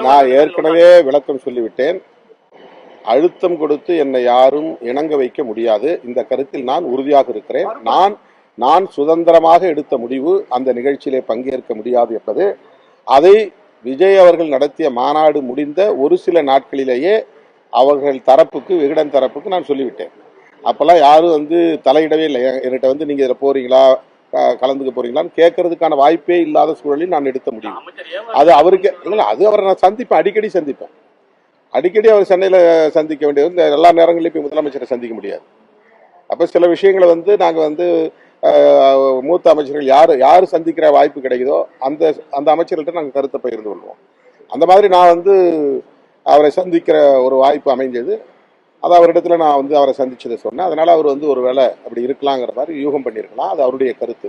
நான் ஏற்கனவே விளக்கம் சொல்லிவிட்டேன். அழுத்தம் கொடுத்து என்னை யாரும் இணங்க வைக்க முடியாது. இந்த கருத்தில் நான் உறுதியாக இருக்கிறேன். நான் நான் சுதந்திரமாக எடுத்த முடிவு அந்த நிகழ்ச்சியிலே பங்கேற்க முடியாது என்பது. அதை விஜய் அவர்கள் நடத்திய மாநாடு முடிந்த ஒரு சில நாட்களிலேயே அவர்கள் தரப்புக்கு விகடன் தரப்புக்கு நான் சொல்லிவிட்டேன். அப்பெல்லாம் யாரும் வந்து தலையிடவே இல்லை. என்- என்கிட்ட வந்து நீங்க இதில் போறீங்களா? க- கலந்துக்க போறீங்களான்னு கேட்கறதுக்கான வாய்ப்பே இல்லாத சூழலில் நான் எடுத்த ஏவா அது அவருக்கு இல்ல அது அவரை நான் சந்திப்பேன் அடிக்கடி சந்திப்பேன். அடிக்கடி அவர் சென்னையில சந்திக்க வேண்டியது இந்த எல்லா நேரங்களிலும் போய் முதலமைச்சரை சந்திக்க முடியாது. அப்ப சில விஷயங்களை வந்து நாங்க வந்து மூத்த அமைச்சர்கள் யாரு யாரு சந்திக்கிற வாய்ப்பு கிடைக்குதோ அந்த அந்த அமைச்சர்கள்ட்ட நாங்க கருத்தை பகிர்ந்து கொள்வோம். அந்த மாதிரி நான் வந்து அவரை சந்திக்கிற ஒரு வாய்ப்பு அமைஞ்சது. அது அவரிடத்துல நான் வந்து அவரை சந்திச்சதை சொன்னேன். அதனால அவர் வந்து ஒரு வேலை அப்படி இருக்கலாங்கிற மாதிரி யூகம் பண்ணியிருக்கலாம். அது அவருடைய கருத்து.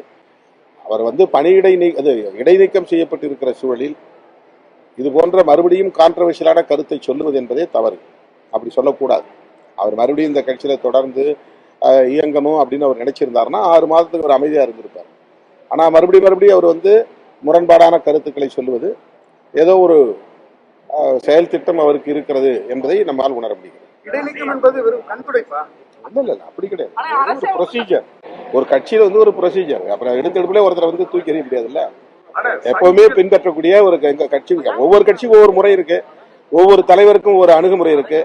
அவர் வந்து பணியிடை நீ அது இடைநீக்கம் செய்யப்பட்டிருக்கிற சூழலில் இது போன்ற மறுபடியும் கான்ட்ரவர்ஷியலான கருத்தை சொல்லுவது என்பதே தவறு. அப்படி சொல்லக்கூடாது. அவர் மறுபடியும் இந்த கட்சியில் தொடர்ந்து இயங்கணும் அப்படின்னு அவர் நினைச்சிருந்தாருன்னா ஆறு மாதத்துக்கு ஒரு அமைதியாக இருந்திருப்பார். ஆனால் மறுபடியும் மறுபடியும் அவர் வந்து முரண்பாடான கருத்துக்களை சொல்லுவது ஏதோ ஒரு செயல் திட்டம் அவருக்கு இருக்கிறது என்பதை நம்மால் உணர முடிகிறது. இடைநீக்கம் என்பது வெறும் கண்துடைப்பா இல்ல இல்ல இல்ல, அப்படி கிடையாது. ப்ரொசீஜர் ஒரு கட்சியில வந்து ஒரு ப்ரொசீஜர் அப்புறம் எடுத்தெடுப்புல ஒருத்தரை வந்து தூக்கி எறிய முடியாதுல்ல? எப்பவுமே பின்பற்றக்கூடிய ஒரு எங்க கட்சி ஒவ்வொரு கட்சிக்கும் ஒவ்வொரு முறை இருக்கு. ஒவ்வொரு தலைவருக்கும் ஒரு அணுகுமுறை இருக்கு.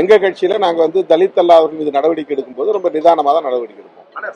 எங்க கட்சியில நாங்க வந்து தலித் அல்லாதவர்கள் மீது நடவடிக்கை எடுக்கும்போது ரொம்ப நிதானமா தான் நடவடிக்கை எடுப்போம்.